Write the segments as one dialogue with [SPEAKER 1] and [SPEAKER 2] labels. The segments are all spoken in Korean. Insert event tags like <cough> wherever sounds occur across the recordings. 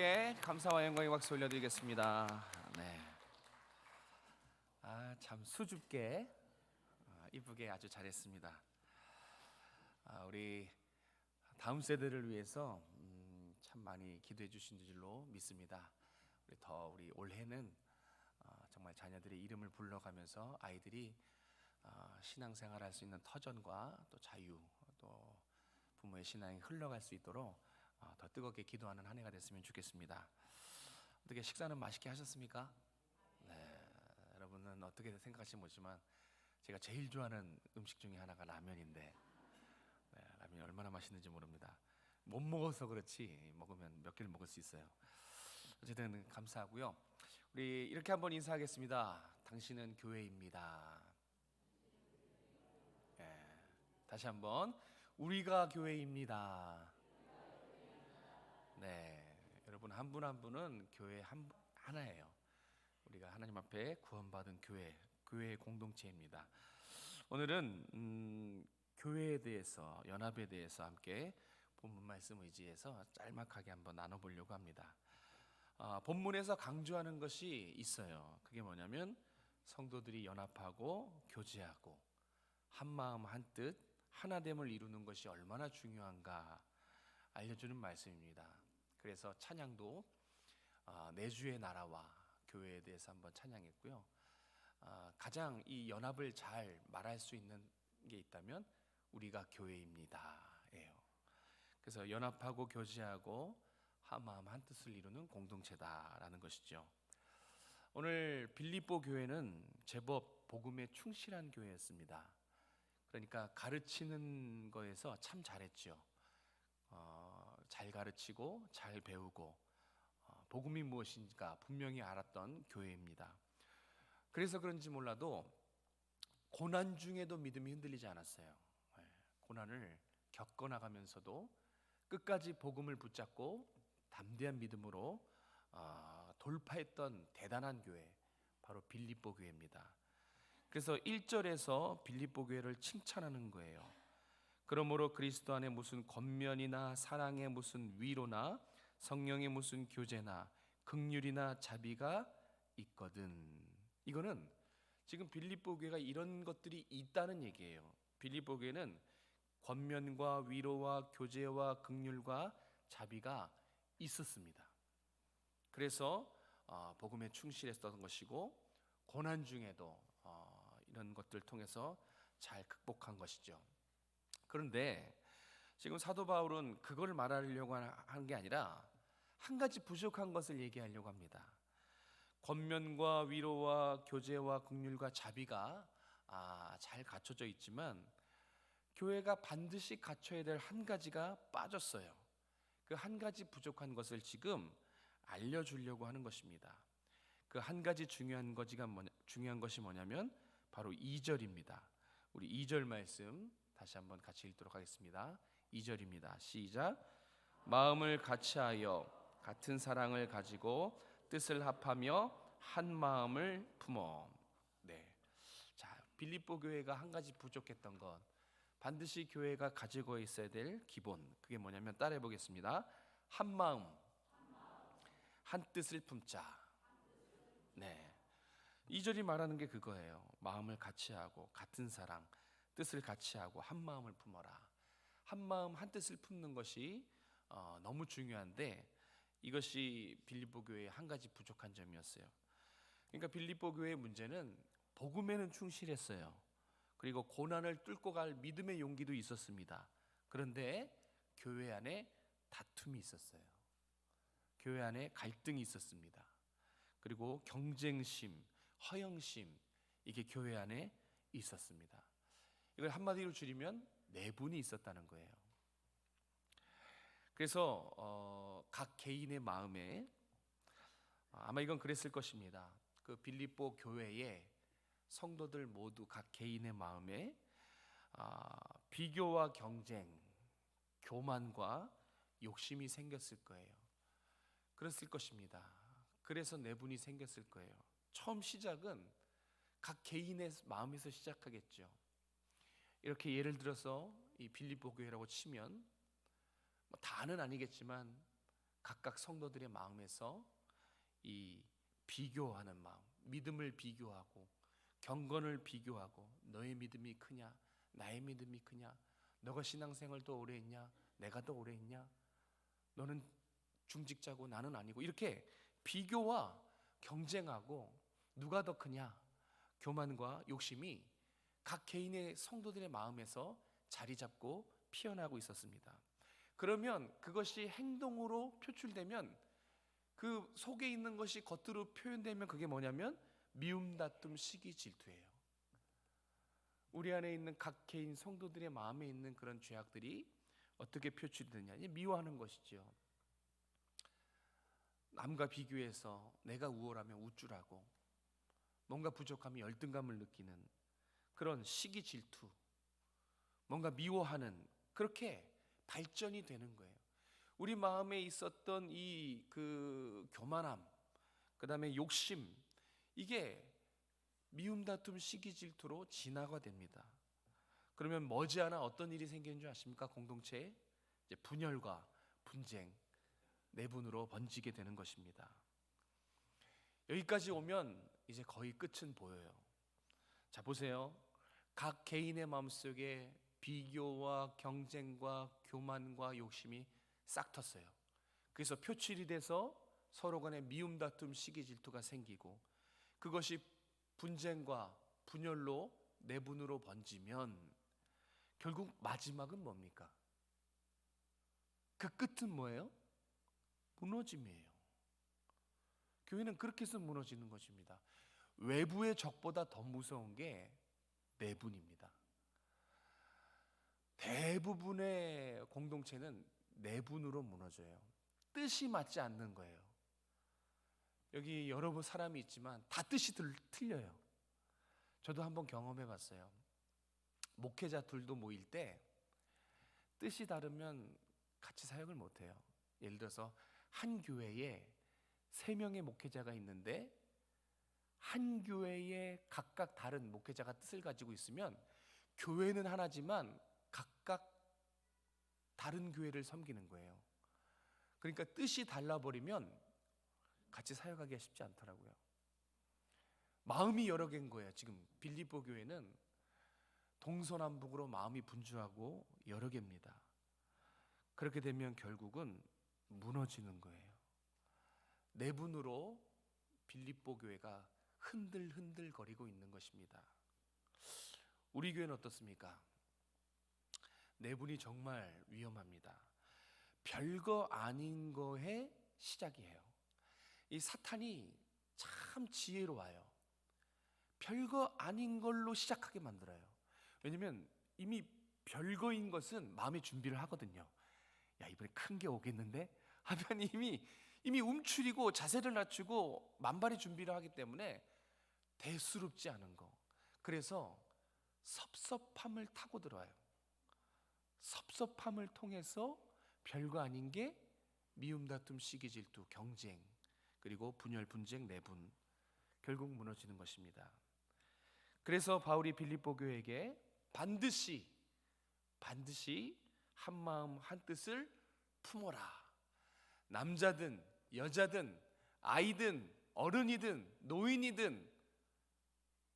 [SPEAKER 1] 함께 감사와 영광의 박수 올려드리겠습니다. 네. 아, 참 수줍게 아, 이쁘게 아주 잘했습니다. 아, 우리 다음 세대를 위해서 음, 참 많이 기도해 주신 줄로 믿습니다. 우리 더 우리 올해는 어, 정말 자녀들의 이름을 불러가면서 아이들이 어, 신앙생활 할 수 있는 터전과 또 자유 또 부모의 신앙이 흘러갈 수 있도록 어, 더 뜨겁게 기도하는 한 해가 됐으면 좋겠습니다. 어떻게 식사는 맛있게 하셨습니까? 네, 여러분은 어떻게 생각하실지 모르지만 제가 제일 좋아하는 음식 중에 하나가 라면인데 네, 라면이 얼마나 맛있는지 모릅니다. 못 먹어서 그렇지 먹으면 몇 개를 먹을 수 있어요. 어쨌든 감사하고요. 우리 이렇게 한번 인사하겠습니다. 당신은 교회입니다. 예, 다시 한번 우리가 교회입니다. 네, 여러분 한 분 한 분은 교회 한 하나예요. 우리가 하나님 앞에 구원받은 교회, 교회의 공동체입니다. 오늘은 음, 교회에 대해서 연합에 대해서 함께 본문 말씀 의지해서 짤막하게 한번 나눠보려고 합니다. 아, 본문에서 강조하는 것이 있어요. 그게 뭐냐면 성도들이 연합하고 교제하고 한 마음 한 뜻 하나됨을 이루는 것이 얼마나 중요한가 알려주는 말씀입니다. 그래서 찬양도 아, 내 주의 나라와 교회에 대해서 한번 찬양했고요. 아, 가장 이 연합을 잘 말할 수 있는 게 있다면 우리가 교회입니다예요. 그래서 연합하고 교제하고 한 마음 한 뜻을 이루는 공동체다라는 것이죠. 오늘 빌립보 교회는 제법 복음에 충실한 교회였습니다. 그러니까 가르치는 거에서 참 잘했죠. 어, 잘 가르치고 잘 배우고 어, 복음이 무엇인가 분명히 알았던 교회입니다. 그래서 그런지 몰라도 고난 중에도 믿음이 흔들리지 않았어요. 예, 고난을 겪어 나가면서도 끝까지 복음을 붙잡고 담대한 믿음으로 어, 돌파했던 대단한 교회 바로 빌립보 교회입니다. 그래서 1절에서 빌립보 교회를 칭찬하는 거예요. 그러므로 그리스도 안에 무슨 권면이나 사랑의 무슨 위로나 성령의 무슨 교제나 극률이나 자비가 있거든. 이거는 지금 빌립보 교회가 이런 것들이 있다는 얘기예요. 빌립보 교회는 권면과 위로와 교제와 극률과 자비가 있었습니다. 그래서 어, 복음에 충실했던 것이고 고난 중에도 어, 이런 것들 통해서 잘 극복한 것이죠. 그런데 지금 사도 바울은 그걸 말하려고 하는 게 아니라 한 가지 부족한 것을 얘기하려고 합니다. 권면과 위로와 교제와 긍휼과 자비가 아, 잘 갖춰져 있지만 교회가 반드시 갖춰야 될 한 가지가 빠졌어요. 그 한 가지 부족한 것을 지금 알려주려고 하는 것입니다. 그 한 가지 중요한 것이가 뭐냐, 중요한 것이 뭐냐면 바로 2절입니다. 우리 2절 말씀 다시 한번 같이 읽도록 하겠습니다. 2절입니다. 시작. 마음을 같이하여 같은 사랑을 가지고 뜻을 합하며 한 마음을 품어. 네. 자, 빌립보 교회가 한 가지 부족했던 것. 반드시 교회가 가지고 있어야 될 기본. 그게 뭐냐면 따라해 보겠습니다. 한 마음. 한 뜻을 품자. 네. 2절이 말하는 게 그거예요. 마음을 같이 하고 같은 사랑, 뜻을 같이 하고 한 마음을 품어라. 한 마음 한 뜻을 품는 것이 어, 너무 중요한데 이것이 빌립보 교회의 한 가지 부족한 점이었어요. 그러니까 빌립보 교회의 문제는 복음에는 충실했어요. 그리고 고난을 뚫고 갈 믿음의 용기도 있었습니다. 그런데 교회 안에 다툼이 있었어요. 교회 안에 갈등이 있었습니다. 그리고 경쟁심, 허영심 이게 교회 안에 있었습니다. 이걸 한마디로 줄이면 내분이 있었다는 거예요. 그래서 어, 각 개인의 마음에 아마 이건 그랬을 것입니다. 그 빌립보 교회에 성도들 모두 각 개인의 마음에 아, 비교와 경쟁, 교만과 욕심이 생겼을 거예요. 그랬을 것입니다. 그래서 내분이 생겼을 거예요. 처음 시작은 각 개인의 마음에서 시작하겠죠. 이렇게 예를 들어서 이 빌립보 교회라고 치면 뭐 다는 아니겠지만 각각 성도들의 마음에서 이 비교하는 마음, 믿음을 비교하고 경건을 비교하고 너의 믿음이 크냐, 나의 믿음이 크냐, 너가 신앙생활 더 오래 했냐, 내가 더 오래 했냐, 너는 중직자고 나는 아니고 이렇게 비교와 경쟁하고 누가 더 크냐, 교만과 욕심이 각 개인의 성도들의 마음에서 자리 잡고 피어나고 있었습니다. 그러면 그것이 행동으로 표출되면 그 속에 있는 것이 겉으로 표현되면 그게 뭐냐면 미움, 다툼, 시기, 질투예요. 우리 안에 있는 각 개인 성도들의 마음에 있는 그런 죄악들이 어떻게 표출되느냐? 미워하는 것이지요. 남과 비교해서 내가 우월하면 우쭐하고 뭔가 부족하면 열등감을 느끼는 그런 시기 질투, 뭔가 미워하는 그렇게 발전이 되는 거예요. 우리 마음에 있었던 이 그 교만함, 그 다음에 욕심 이게 미움 다툼 시기 질투로 진화가 됩니다. 그러면 머지않아 어떤 일이 생기는 줄 아십니까? 공동체에 분열과 분쟁, 내분으로 번지게 되는 것입니다. 여기까지 오면 이제 거의 끝은 보여요. 자 보세요. 각 개인의 마음속에 비교와 경쟁과 교만과 욕심이 싹 텄어요. 그래서 표출이 돼서 서로 간에 미움 다툼 시기 질투가 생기고 그것이 분쟁과 분열로 내분으로 번지면 결국 마지막은 뭡니까? 그 끝은 뭐예요? 무너짐이에요. 교회는 그렇게 해서 무너지는 것입니다. 외부의 적보다 더 무서운 게 내분입니다. 대부분의 공동체는 내분으로 무너져요. 뜻이 맞지 않는 거예요. 여기 여러 사람이 있지만 다 뜻이 들, 틀려요. 저도 한번 경험해 봤어요. 목회자 둘도 모일 때 뜻이 다르면 같이 사역을 못 해요. 예를 들어서 한 교회에 세 명의 목회자가 있는데 한 교회에 각각 다른 목회자가 뜻을 가지고 있으면 교회는 하나지만 각각 다른 교회를 섬기는 거예요. 그러니까 뜻이 달라버리면 같이 사역하기가 쉽지 않더라고요. 마음이 여러 개인 거예요. 지금 빌립보 교회는 동서남북으로 마음이 분주하고 여러 개입니다. 그렇게 되면 결국은 무너지는 거예요. 내분으로 빌립보 교회가 흔들흔들 거리고 있는 것입니다. 우리 교회는 어떻습니까? 내분이 정말 위험합니다. 별거 아닌 거에 시작이에요. 이 사탄이 참 지혜로워요. 별거 아닌 걸로 시작하게 만들어요. 왜냐면 이미 별거인 것은 마음의 준비를 하거든요. 야, 이번에 큰 게 오겠는데? 하면 이미 이미 움츠리고 자세를 낮추고 만발의 준비를 하기 때문에 대수롭지 않은 거. 그래서 섭섭함을 타고 들어와요. 섭섭함을 통해서 별거 아닌 게 미움 다툼 시기 질투 경쟁 그리고 분열 분쟁 내분 결국 무너지는 것입니다. 그래서 바울이 빌립보 교회에게 반드시 반드시 한 마음 한 뜻을 품어라. 남자든 여자든 아이든 어른이든 노인이든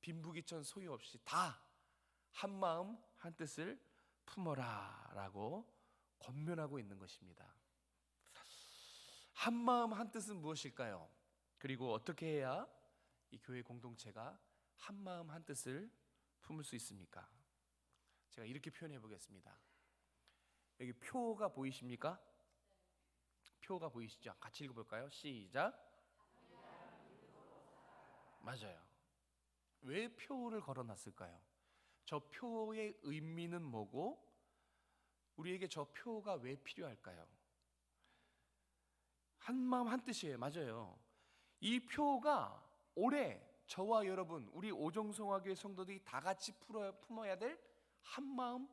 [SPEAKER 1] 빈부귀천 소유없이 다 한 마음 한 뜻을 품어라라고 권면하고 있는 것입니다. 한 마음 한 뜻은 무엇일까요? 그리고 어떻게 해야 이 교회 공동체가 한 마음 한 뜻을 품을 수 있습니까? 제가 이렇게 표현해 보겠습니다. 여기 표가 보이십니까? 표가 보이시죠? 같이 읽어볼까요? 시작. 맞아요. 왜 표를 걸어놨을까요? 저 표의 의미는 뭐고 우리에게 저 표가 왜 필요할까요? 한 마음 한 뜻이에요. 맞아요. 이 표가 올해 저와 여러분 우리 오정성화교회 성도들이 다 같이 품어야 될 한 마음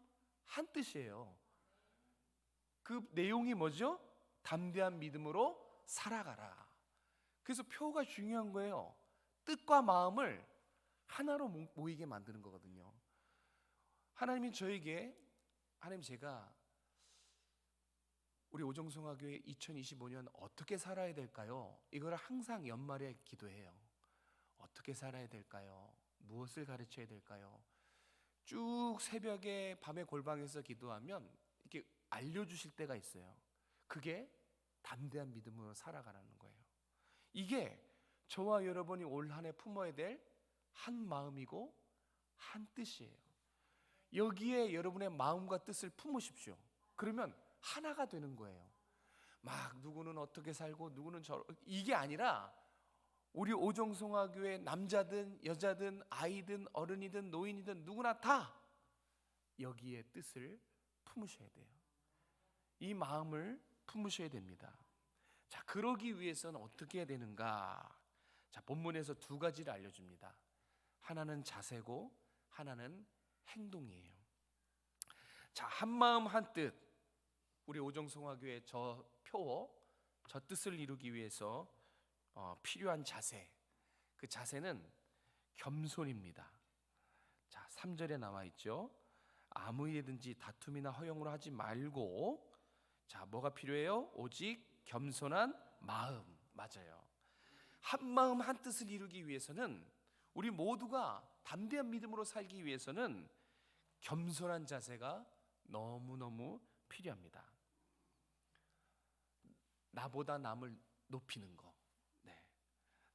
[SPEAKER 1] 한 뜻이에요. 그 내용이 뭐죠? 담대한 믿음으로 살아가라. 그래서 표가 중요한 거예요. 뜻과 마음을 하나로 모이게 만드는 거거든요. 하나님이 저에게 하나님 제가 우리 오정성화 교회 2025년 어떻게 살아야 될까요? 이걸 항상 연말에 기도해요. 어떻게 살아야 될까요? 무엇을 가르쳐야 될까요? 쭉 새벽에 밤에 골방에서 기도하면 이렇게 알려 주실 때가 있어요. 그게 담대한 믿음으로 살아가라는 거예요. 이게 저와 여러분이 올 한 해 품어야 될 한 마음이고 한 뜻이에요. 여기에 여러분의 마음과 뜻을 품으십시오. 그러면 하나가 되는 거예요. 막 누구는 어떻게 살고 누구는 저 이게 아니라 우리 오정성화교회 남자든 여자든 아이든 어른이든 노인이든 누구나 다 여기에 뜻을 품으셔야 돼요. 이 마음을 품으셔야 됩니다. 자, 그러기 위해서는 어떻게 해야 되는가? 자, 본문에서 두 가지를 알려줍니다. 하나는 자세고 하나는 행동이에요. 자, 한 마음 한 뜻. 우리 오정성화교회 저 표, 저 뜻을 이루기 위해서 어, 필요한 자세. 그 자세는 겸손입니다. 자, 3절에 나와 있죠. 아무 일이든지 다툼이나 허용으로 하지 말고 자, 뭐가 필요해요? 오직 겸손한 마음. 맞아요. 한 마음 한 뜻을 이루기 위해서는 우리 모두가 담대한 믿음으로 살기 위해서는 겸손한 자세가 너무너무 필요합니다. 나보다 남을 높이는 거. 네.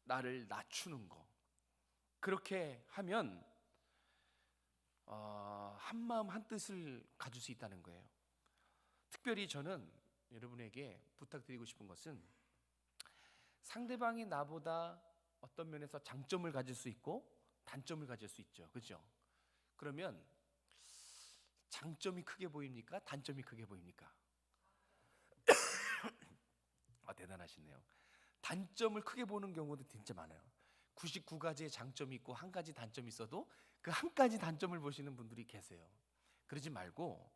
[SPEAKER 1] 나를 낮추는 거. 그렇게 하면 어, 한 마음 한 뜻을 가질 수 있다는 거예요. 특별히 저는 여러분에게 부탁드리고 싶은 것은 상대방이 나보다 어떤 면에서 장점을 가질 수 있고 단점을 가질 수 있죠. 그죠? 그러면 장점이 크게 보입니까? 단점이 크게 보입니까? <coughs> 아, 대단하시네요. 단점을 크게 보는 경우도 진짜 많아요. 99가지의 장점이 있고 한 가지 단점이 있어도 그 한 가지 단점을 보시는 분들이 계세요. 그러지 말고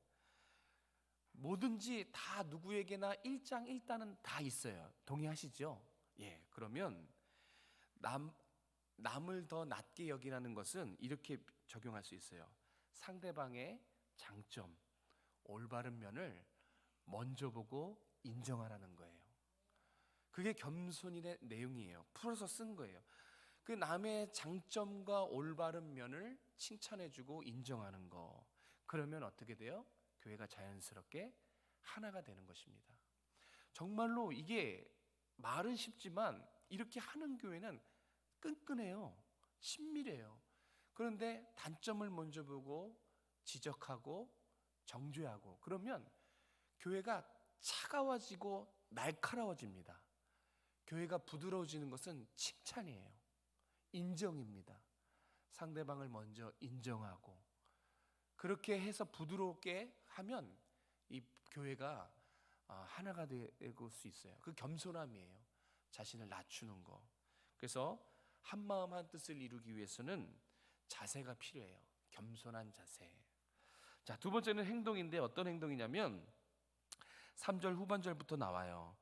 [SPEAKER 1] 뭐든지 다 누구에게나 일장일단은 다 있어요. 동의하시죠? 예. 그러면 남 남을 더 낮게 여기라는 것은 이렇게 적용할 수 있어요. 상대방의 장점, 올바른 면을 먼저 보고 인정하라는 거예요. 그게 겸손인의 내용이에요. 풀어서 쓴 거예요. 그 남의 장점과 올바른 면을 칭찬해주고 인정하는 거. 그러면 어떻게 돼요? 교회가 자연스럽게 하나가 되는 것입니다. 정말로 이게 말은 쉽지만 이렇게 하는 교회는 끈끈해요. 친밀해요. 그런데 단점을 먼저 보고 지적하고 정죄하고 그러면 교회가 차가워지고 날카로워집니다. 교회가 부드러워지는 것은 칭찬이에요. 인정입니다. 상대방을 먼저 인정하고 그렇게 해서 부드럽게 하면 이 교회가 아, 하나가 되고 수 있어요. 그 겸손함이에요. 자신을 낮추는 거. 그래서 한 마음 한 뜻을 이루기 위해서는 자세가 필요해요. 겸손한 자세. 자, 두 번째는 행동인데 어떤 행동이냐면 3절 후반절부터 나와요.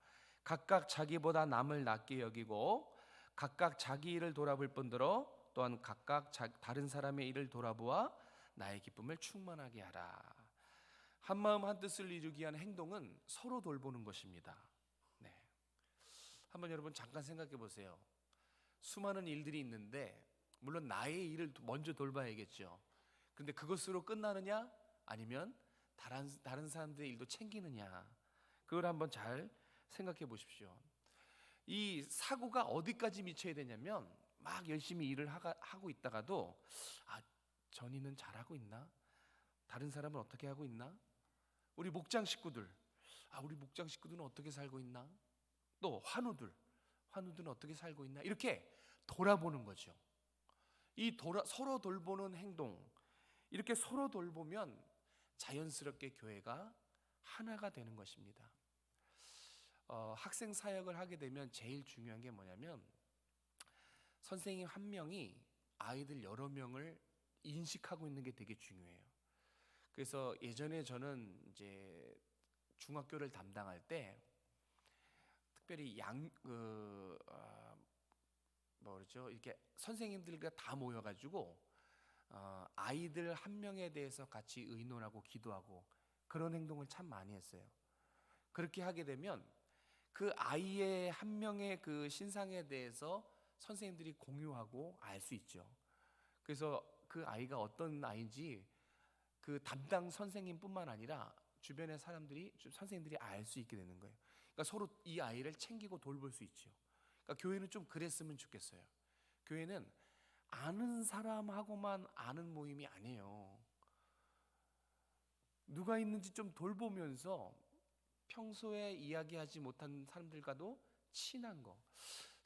[SPEAKER 1] 각각 자기보다 남을 낮게 여기고 각각 자기 일을 돌아볼 뿐더러 또한 각각 자, 다른 사람의 일을 돌아보아 나의 기쁨을 충만하게 하라. 한 마음 한 뜻을 이루기 위한 행동은 서로 돌보는 것입니다. 네. 한번 여러분 잠깐 생각해 보세요. 수많은 일들이 있는데 물론 나의 일을 먼저 돌봐야겠죠. 근데 그것으로 끝나느냐? 아니면 다른 다른 사람들의 일도 챙기느냐? 그걸 한번 잘 생각해 보십시오. 이 사고가 어디까지 미쳐야 되냐면 막 열심히 일을 하가, 하고 있다가도 아 전이는 잘하고 있나? 다른 사람은 어떻게 하고 있나? 우리 목장 식구들 아 우리 목장 식구들은 어떻게 살고 있나? 또 환우들 환우들은 어떻게 살고 있나? 이렇게 돌아보는 거죠. 이 돌아, 서로 돌보는 행동 이렇게 서로 돌보면 자연스럽게 교회가 하나가 되는 것입니다. 어, 학생 사역을 하게 되면 제일 중요한 게 뭐냐면 선생님 한 명이 아이들 여러 명을 인식하고 있는 게 되게 중요해요. 그래서 예전에 저는 이제 중학교를 담당할 때 특별히 양 그 어, 뭐죠 이렇게 선생님들과 다 모여가지고 어, 아이들 한 명에 대해서 같이 의논하고 기도하고 그런 행동을 참 많이 했어요. 그렇게 하게 되면 그 아이의 한 명의 그 신상에 대해서 선생님들이 공유하고 알 수 있죠. 그래서 그 아이가 어떤 아이인지 그 담당 선생님뿐만 아니라 주변의 사람들이 주- 선생님들이 알 수 있게 되는 거예요. 그러니까 서로 이 아이를 챙기고 돌볼 수 있죠. 그러니까 교회는 좀 그랬으면 좋겠어요. 교회는 아는 사람하고만 아는 모임이 아니에요. 누가 있는지 좀 돌보면서 평소에 이야기하지 못한 사람들과도 친한 거.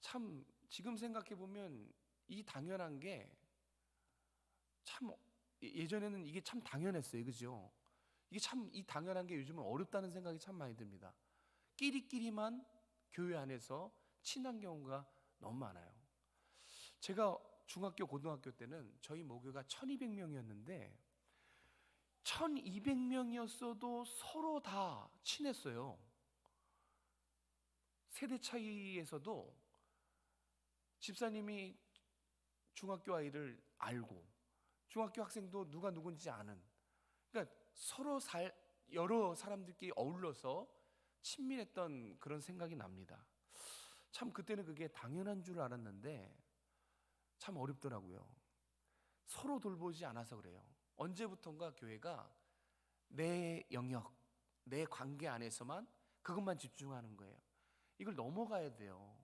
[SPEAKER 1] 참 지금 생각해 보면 이 당연한 게 참 예전에는 이게 참 당연했어요. 그죠? 이게 참 이 당연한 게 요즘은 어렵다는 생각이 참 많이 듭니다. 끼리끼리만 교회 안에서 친한 경우가 너무 많아요. 제가 중학교 고등학교 때는 저희 모교가 1200명이었는데 1200명이었어도 서로 다 친했어요. 세대 차이에서도 집사님이 중학교 아이를 알고 중학교 학생도 누가 누군지 아는 그러니까 서로 살 여러 사람들끼리 어울러서 친밀했던 그런 생각이 납니다. 참 그때는 그게 당연한 줄 알았는데 참 어렵더라고요. 서로 돌보지 않아서 그래요. 언제부턴가 교회가 내 영역, 내 관계 안에서만 그것만 집중하는 거예요. 이걸 넘어가야 돼요.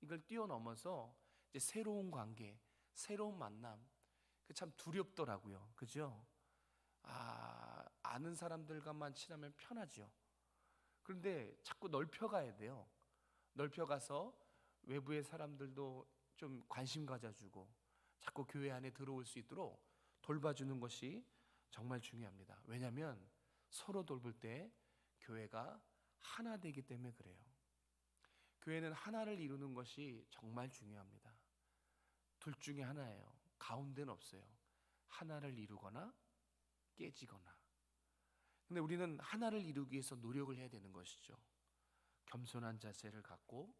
[SPEAKER 1] 이걸 뛰어넘어서 이제 새로운 관계, 새로운 만남, 그 참 두렵더라고요. 그죠? 아, 아는 사람들과만 친하면 편하죠. 그런데 자꾸 넓혀가야 돼요. 넓혀가서 외부의 사람들도 좀 관심 가져주고 자꾸 교회 안에 들어올 수 있도록 돌봐주는 것이 정말 중요합니다. 왜냐하면 서로 돌볼 때 교회가 하나 되기 때문에 그래요. 교회는 하나를 이루는 것이 정말 중요합니다. 둘 중에 하나예요. 가운데는 없어요. 하나를 이루거나 깨지거나. 근데 우리는 하나를 이루기 위해서 노력을 해야 되는 것이죠. 겸손한 자세를 갖고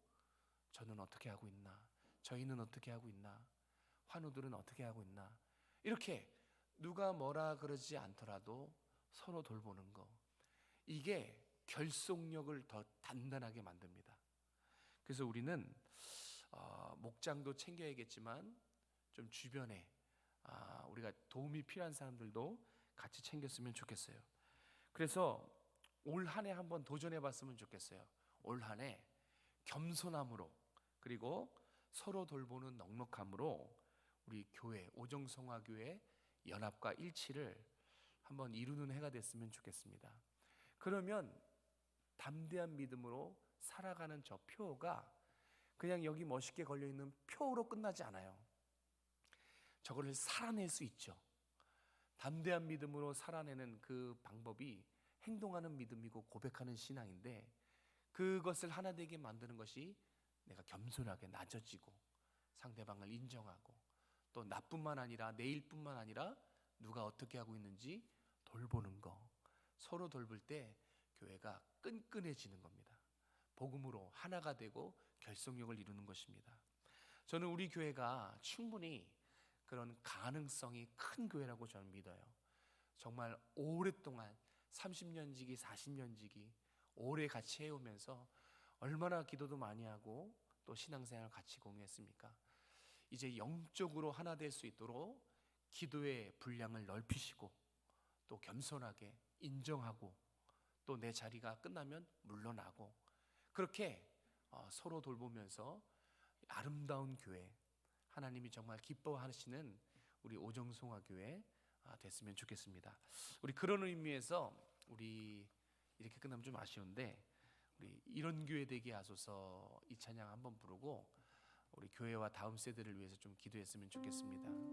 [SPEAKER 1] 저는 어떻게 하고 있나? 저희는 어떻게 하고 있나? 환우들은 어떻게 하고 있나? 이렇게 누가 뭐라 그러지 않더라도 서로 돌보는 거. 이게 결속력을 더 단단하게 만듭니다. 그래서 우리는 어, 목장도 챙겨야겠지만 좀 주변에 아, 우리가 도움이 필요한 사람들도 같이 챙겼으면 좋겠어요. 그래서 올 한 해 한번 도전해 봤으면 좋겠어요. 올 한 해 겸손함으로 그리고 서로 돌보는 넉넉함으로 우리 교회 오정성화 교회 연합과 일치를 한번 이루는 해가 됐으면 좋겠습니다. 그러면 담대한 믿음으로 살아가는 저 표가 그냥 여기 멋있게 걸려 있는 표로 끝나지 않아요. 저거를 살아낼 수 있죠. 담대한 믿음으로 살아내는 그 방법이 행동하는 믿음이고 고백하는 신앙인데 그것을 하나 되게 만드는 것이 내가 겸손하게 낮아지고 상대방을 인정하고 또 나뿐만 아니라 내일뿐만 아니라 누가 어떻게 하고 있는지 돌보는 거 서로 돌볼 때 교회가 끈끈해지는 겁니다. 복음으로 하나가 되고 결속력을 이루는 것입니다. 저는 우리 교회가 충분히 그런 가능성이 큰 교회라고 저는 믿어요. 정말 오랫동안 30년 지기, 40년 지기 오래 같이 해오면서 얼마나 기도도 많이 하고 또 신앙생활 같이 공유했습니까? 이제 영적으로 하나 될 수 있도록 기도의 분량을 넓히시고 또 겸손하게 인정하고 또 내 자리가 끝나면 물러나고 그렇게 어, 서로 돌보면서 아름다운 교회 하나님이 정말 기뻐하시는 우리 오정송화 교회 아, 됐으면 좋겠습니다. 우리 그런 의미에서 우리 이렇게 끝나면 좀 아쉬운데 우리 이런 교회 되게 하소서 이 찬양 한번 부르고 우리 교회와 다음 세대를 위해서 좀 기도했으면 좋겠습니다.